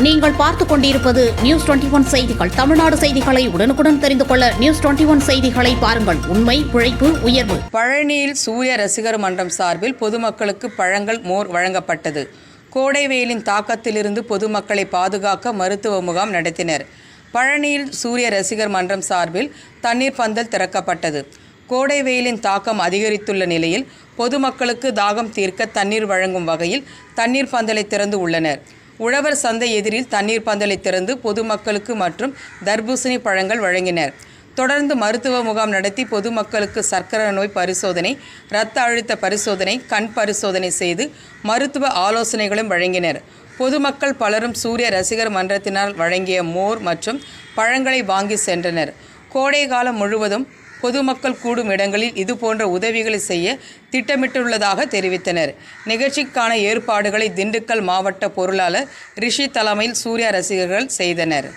நீங்கள் பார்த்துக் கொண்டிருப்பது நியூஸ் டுவெண்டி ஒன் செய்திகள். தமிழ்நாடு செய்திகளை உடனுக்குடன் தெரிந்து கொள்ள நியூஸ் டுவெண்டி ஒன் செய்திகளை பாருங்கள். உண்மை உழைப்பு உயர்வு. பழனியில் சூரிய ரசிகர் மன்றம் சார்பில் பொதுமக்களுக்கு பழங்கள் மோர் வழங்கப்பட்டது. கோடை வெயிலின் தாக்கத்திலிருந்து பொதுமக்களை பாதுகாக்க மருத்துவ முகாம் நடத்தினர். பழனியில் சூரிய ரசிகர் மன்றம் சார்பில் தண்ணீர் பந்தல் திறக்கப்பட்டது. கோடை வெயிலின் தாக்கம் அதிகரித்துள்ள நிலையில் பொதுமக்களுக்கு தாகம் தீர்க்க தண்ணீர் வழங்கும் வகையில் தண்ணீர் பந்தலை திறந்து உள்ளனர். உழவர் சந்தை எதிரில் தண்ணீர் பந்தலை திறந்து பொதுமக்களுக்கு மற்றும் தர்பூசணி பழங்கள் வழங்கினர். தொடர்ந்து மருத்துவ முகாம் நடத்தி பொதுமக்களுக்கு சர்க்கரை நோய் பரிசோதனை இரத்த அழுத்த பரிசோதனை கண் பரிசோதனை செய்து மருத்துவ ஆலோசனைகளும் வழங்கினர். பொதுமக்கள் பலரும் சூரிய ரசிகர் மன்றத்தினால் வழங்கிய மோர் மற்றும் பழங்களை வாங்கி சென்றனர். கோடை காலம் முழுவதும் பொதுமக்கள் கூடும் இடங்களில் இதுபோன்ற உதவிகளை செய்ய திட்டமிட்டுள்ளதாக தெரிவித்தனர். நிகழ்ச்சிக்கான ஏற்பாடுகளை திண்டுக்கல் மாவட்ட பொருளாளர் ரிஷி தலைமையில் சூர்யா ரசிகர்கள் செய்தனர்.